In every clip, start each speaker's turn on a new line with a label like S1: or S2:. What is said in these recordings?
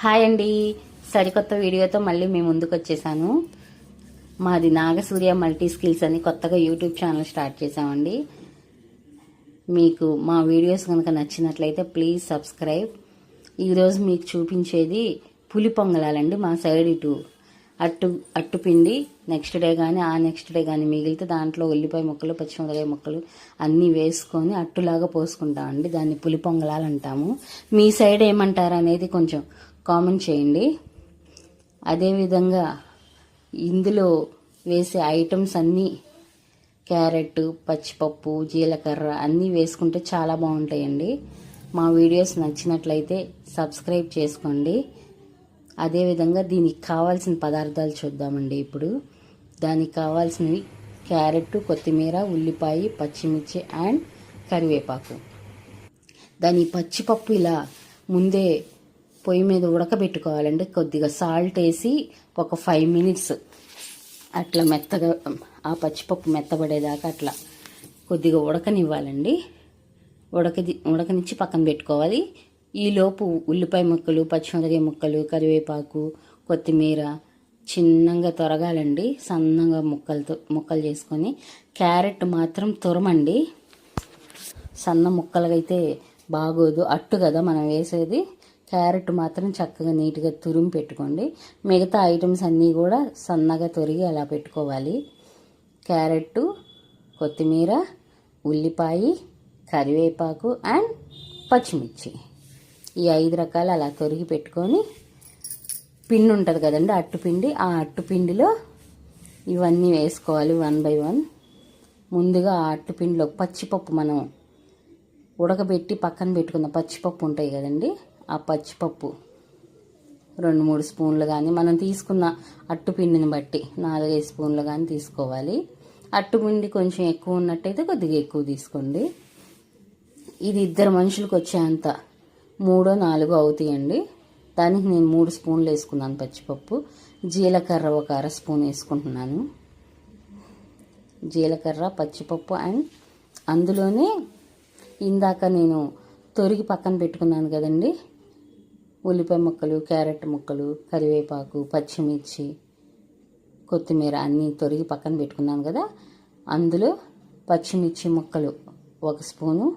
S1: Hi అండి. సరికొత్త వీడియోతో మళ్ళీ మేము ముందుకు వచ్చేసాను. మాది నాగసూర్య మల్టీ స్కిల్స్ అని కొత్తగా యూట్యూబ్ ఛానల్ స్టార్ట్ చేసామండి మీకు మా వీడియోస్ కనుక నచ్చినట్లయితే ప్లీజ్ సబ్స్క్రైబ్. ఈరోజు మీకు చూపించేది పులి పొంగలాలండి మా సైడ్ ఇటు. అట్టు అట్టు పిండి నెక్స్ట్ డే కానీ ఆ నెక్స్ట్ డే కానీ మిగిలితే దాంట్లో ఉల్లిపాయ ముక్కలు పచ్చిమిరకాయ ముక్కలు అన్నీ వేసుకొని అట్టులాగా పోసుకుంటామండి. దాన్ని పులి పొంగలాలు అంటాము. మీ సైడ్ ఏమంటారు అనేది కొంచెం కామెంట్ చేయండి. అదేవిధంగా ఇందులో వేసే ఐటమ్స్ అన్నీ క్యారెట్ పచ్చిపప్పు జీలకర్ర అన్నీ వేసుకుంటే చాలా బాగుంటాయండి. మా వీడియోస్ నచ్చినట్లయితే సబ్స్క్రైబ్ చేసుకోండి. అదేవిధంగా దీనికి కావాల్సిన పదార్థాలు చూద్దామండి ఇప్పుడు. దానికి కావాల్సినవి క్యారెట్ కొత్తిమీర ఉల్లిపాయ పచ్చిమిర్చి అండ్ కరివేపాకు. దాని పచ్చిపప్పు ఇలా ముందే పొయ్యి మీద ఉడకబెట్టుకోవాలండి. కొద్దిగా సాల్ట్ వేసి ఒక ఫైవ్ మినిట్స్ అట్లా మెత్తగా ఆ పచ్చిపప్పు మెత్తబడేదాకా అట్లా కొద్దిగా ఉడకనివ్వాలండి. ఉడకది ఉడకనిచ్చి పక్కన పెట్టుకోవాలి. ఈలోపు ఉల్లిపాయ ముక్కలు పచ్చిమిరకాయ ముక్కలు కరివేపాకు కొత్తిమీర చిన్నగా తొరగాలండి. సన్నగా ముక్కలతో ముక్కలు చేసుకొని క్యారెట్ మాత్రం తురమండి. సన్న ముక్కలుగా అయితే బాగోదు. అట్టు కదా మనం వేసేది. క్యారెట్ మాత్రం చక్కగా నీట్గా తురిమి పెట్టుకోండి. మిగతా ఐటమ్స్ అన్నీ కూడా సన్నగా తొరిగి అలా పెట్టుకోవాలి. క్యారెట్ కొత్తిమీర ఉల్లిపాయ కరివేపాకు అండ్ పచ్చిమిర్చి. ఈ ఐదు రకాలు అలా తొరిగి పెట్టుకొని పిండి ఉంటుంది కదండి అట్టుపిండి ఆ అట్టుపిండిలో ఇవన్నీ వేసుకోవాలి వన్ బై వన్. ముందుగా ఆ అట్టుపిండిలో పచ్చిపప్పు మనం ఉడకబెట్టి పక్కన పెట్టుకున్న పచ్చిపప్పు ఉంటాయి కదండి ఆ పచ్చిపప్పు. రెండు మూడు స్పూన్లు కానీ మనం తీసుకున్న అట్టుపిండిని బట్టి నాలుగైదు స్పూన్లు కానీ తీసుకోవాలి. అట్టుపిండి కొంచెం ఎక్కువ ఉన్నట్టయితే కొద్దిగా ఎక్కువ తీసుకోండి. ఇది ఇద్దరు మనుషులకు వచ్చేంత మూడో నాలుగో అవుతాయండి. దానికి నేను మూడు స్పూన్లు వేసుకున్నాను పచ్చిపప్పు. జీలకర్ర ఒక అర స్పూన్ వేసుకుంటున్నాను. జీలకర్ర పచ్చిపప్పు అండ్ అందులోనే ఇందాక నేను తొరిగి పక్కన పెట్టుకున్నాను కదండి. ఉల్లిపాయ ముక్కలు క్యారెట్ ముక్కలు కరివేపాకు పచ్చిమిర్చి కొత్తిమీర అన్నీ తొరిగి పక్కన పెట్టుకున్నాను కదా. అందులో పచ్చిమిర్చి ముక్కలు ఒక స్పూను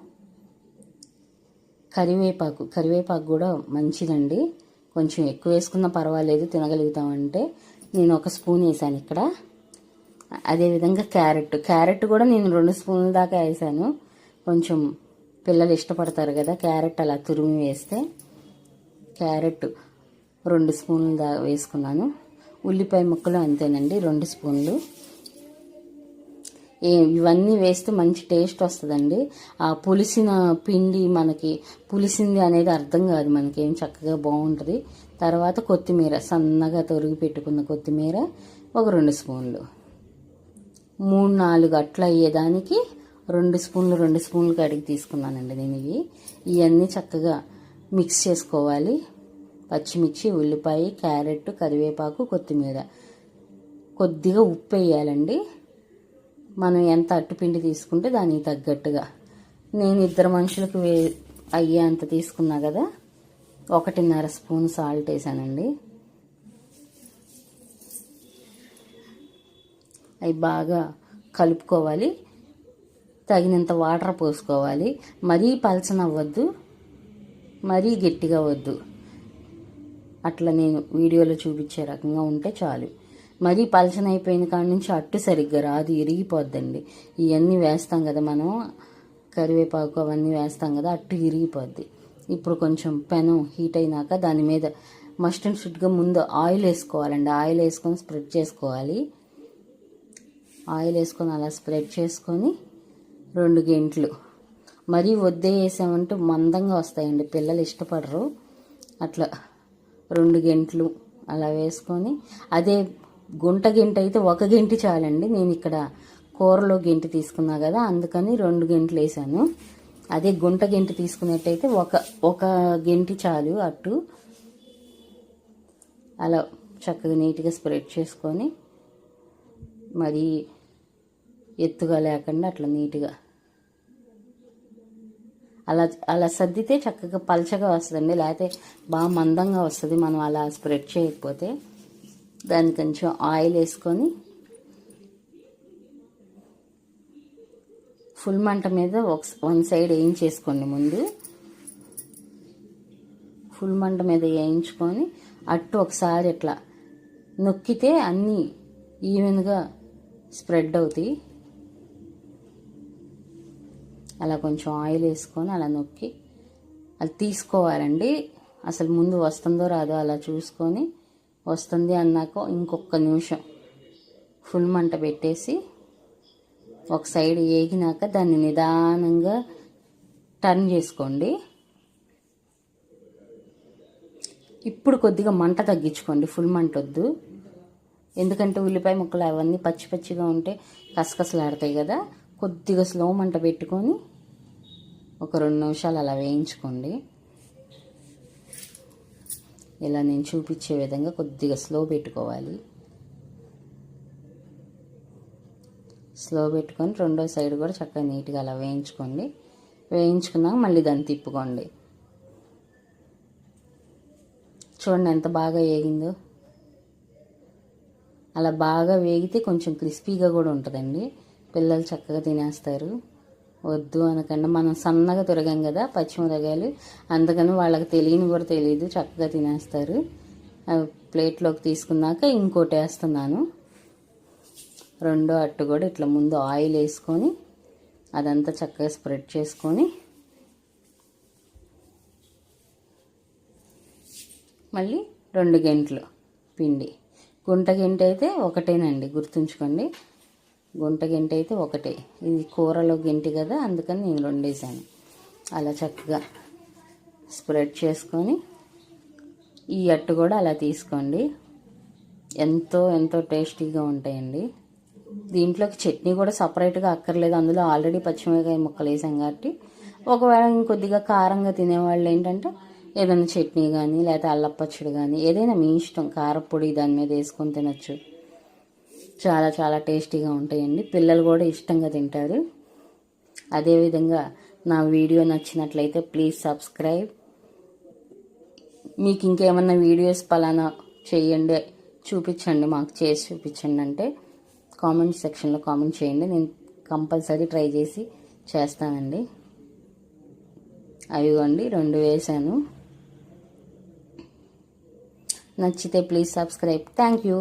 S1: కరివేపాకు. కరివేపాకు కూడా మంచిదండి. కొంచెం ఎక్కువ వేసుకున్నా పర్వాలేదు తినగలుగుతామంటే. నేను ఒక స్పూన్ వేసాను ఇక్కడ. అదేవిధంగా క్యారెట్. క్యారెట్ కూడా నేను రెండు స్పూన్ల దాకా వేసాను. కొంచెం పిల్లలు ఇష్టపడతారు కదా క్యారెట్ అలా తురిమి వేస్తే. క్యారెట్ రెండు స్పూన్లు దా వేసుకున్నాను. ఉల్లిపాయ ముక్కలు అంతేనండి రెండు స్పూన్లు. ఏ ఇవన్నీ వేస్తే మంచి టేస్ట్ వస్తుందండి. ఆ పులిసిన పిండి మనకి పులిసింది అనేది అర్థం కాదు మనకేం చక్కగా బాగుంటుంది. తర్వాత కొత్తిమీర సన్నగా తొరిగి పెట్టుకున్న కొత్తిమీర ఒక రెండు స్పూన్లు. మూడు నాలుగు అట్లా అయ్యేదానికి రెండు స్పూన్లు రెండు స్పూన్లు కడిగి తీసుకున్నానండి నేను ఇవి. ఇవన్నీ చక్కగా మిక్స్ చేసుకోవాలి. పచ్చిమిర్చి ఉల్లిపాయ క్యారెట్ కరివేపాకు కొత్తిమీర. కొద్దిగా ఉప్పు వేయాలండి. మనం ఎంత అట్టుపిండి తీసుకుంటే దానికి తగ్గట్టుగా. నేను ఇద్దరు మనుషులకు వే అయ్యే అంత తీసుకున్నా కదా ఒకటిన్నర స్పూన్ సాల్ట్ వేసానండి. అవి బాగా కలుపుకోవాలి. తగినంత వాటర్ పోసుకోవాలి. మరీ పలచనవ్వద్దు. మరీ గట్టిగా వద్దు. అట్లా నేను వీడియోలో చూపించే రకంగా ఉంటే చాలు. మరీ పలచన అయిపోయిన కాడ నుంచి అట్టు సరిగ్గా రాదు ఇరిగిపోద్దండి. ఇవన్నీ వేస్తాం కదా మనం కరివేపాకు అవన్నీ వేస్తాం కదా అట్టు ఇరిగిపోద్ది. ఇప్పుడు కొంచెం పెనం హీట్ అయినాక దాని మీద మస్ట్ అండ్ షుడ్గా ముందు ఆయిల్ వేసుకోవాలండి. ఆయిల్ వేసుకొని స్ప్రెడ్ చేసుకోవాలి. ఆయిల్ వేసుకొని అలా స్ప్రెడ్ చేసుకొని రెండు గంటలు మరీ వద్దే వేసామంటే మందంగా వస్తాయండి. పిల్లలు ఇష్టపడరు. అట్లా రెండు గంటలు అలా వేసుకొని అదే గుంట గంట అయితే ఒక గంటి చాలండి. నేను ఇక్కడ కూరలో గంటి తీసుకున్నా కదా అందుకని రెండు గంటలు వేసాను. అదే గుంట గంటి తీసుకున్నట్టయితే ఒక ఒక గంటి చాలు అట్టు అలా చక్కగా నీట్గా స్ప్రెడ్ చేసుకొని మరీ ఎత్తుగా లేకుండా అట్లా నీట్గా అలా అలా సర్దితే చక్కగా పలచగా వస్తుందండి. లేకపోతే బాగా మందంగా వస్తుంది. మనం అలా స్ప్రెడ్ చేయకపోతే దాన్ని కొంచెం ఆయిల్ వేసుకొని ఫుల్ మంట మీద ఒక వన్ సైడ్ వేయించేసుకోండి ముందు. ఫుల్ మంట మీద వేయించుకొని అట్టు ఒకసారి ఇట్లా నొక్కితే అన్నీ ఈవెన్గా స్ప్రెడ్ అవుతాయి. అలా కొంచెం ఆయిల్ వేసుకొని అలా నొక్కి అది తీసుకోవాలండి. అసలు ముందు వస్తుందో రాదో అలా చూసుకొని వస్తుంది అన్నాక ఇంకొక నిమిషం ఫుల్ మంట పెట్టేసి ఒక సైడ్ వేగినాక దాన్ని నిదానంగా టర్న్ చేసుకోండి. ఇప్పుడు కొద్దిగా మంట తగ్గించుకోండి. ఫుల్ మంట వద్దు. ఎందుకంటే ఉల్లిపాయ ముక్కలు అవన్నీ పచ్చి పచ్చిగా ఉంటే కసకసలాడతాయి కదా. కొద్దిగా స్లో మంట పెట్టుకొని ఒక రెండు నిమిషాలు అలా వేయించుకోండి. ఇలా నేను చూపించే విధంగా కొద్దిగా స్లో పెట్టుకోవాలి. స్లో పెట్టుకొని రెండో సైడ్ కూడా చక్కగా నీట్గా అలా వేయించుకోండి. వేయించుకున్నాక మళ్ళీ దాన్ని తిప్పుకోండి. చూడండి ఎంత బాగా వేగిందో. అలా బాగా వేగితే కొంచెం క్రిస్పీగా కూడా ఉంటుందండి. పిల్లలు చక్కగా తినేస్తారు. వద్దు అనకుండా. మనం సన్నగా తిరగాం కదా పచ్చిమిరకాయలు అందుకని వాళ్ళకి తెలియని కూడా తెలియదు చక్కగా తినేస్తారు. అవి ప్లేట్లోకి తీసుకున్నాక ఇంకోటి వేస్తున్నాను. రెండో అట్టు కూడా ఇట్లా ముందు ఆయిల్ వేసుకొని అదంతా చక్కగా స్ప్రెడ్ చేసుకొని మళ్ళీ రెండు గంటలు పిండి. గుంట గంట అయితే ఒకటేనండి గుర్తుంచుకోండి. గుంట గంట అయితే ఒకటే. ఇది కూరలో గింటి కదా అందుకని నేను రెండేసాను అలా చక్కగా స్ప్రెడ్ చేసుకొని ఈ అట్టు కూడా అలా తీసుకోండి. ఎంతో ఎంతో టేస్టీగా ఉంటాయండి. దీంట్లోకి చట్నీ కూడా సపరేట్గా అక్కర్లేదు. అందులో ఆల్రెడీ పచ్చిమిరకాయ ముక్కలు వేసాం కాబట్టి ఒకవేళ ఇంకొద్దిగా కారంగా తినేవాళ్ళు ఏంటంటే ఏదైనా చట్నీ కానీ లేకపోతే అల్లపచ్చడి కానీ ఏదైనా మీ ఇష్టం కారపొడి దాని మీద వేసుకొని తినచ్చు. చాలా చాలా టేస్టీగా ఉంటాయండి. పిల్లలు కూడా ఇష్టంగా తింటారు. అదేవిధంగా నా వీడియో నచ్చినట్లయితే ప్లీజ్ సబ్స్క్రైబ్. మీకు ఇంకేమన్నా వీడియోస్ పలానా చేయండి చూపించండి మాకు చేసి చూపించండి అంటే కామెంట్ సెక్షన్లో కామెంట్ చేయండి. నేను కంపల్సరీ ట్రై చేసి చేస్తానండి. అవిగోండి రెండు వేసాను. నచ్చితే ప్లీజ్ సబ్స్క్రైబ్. Thank you.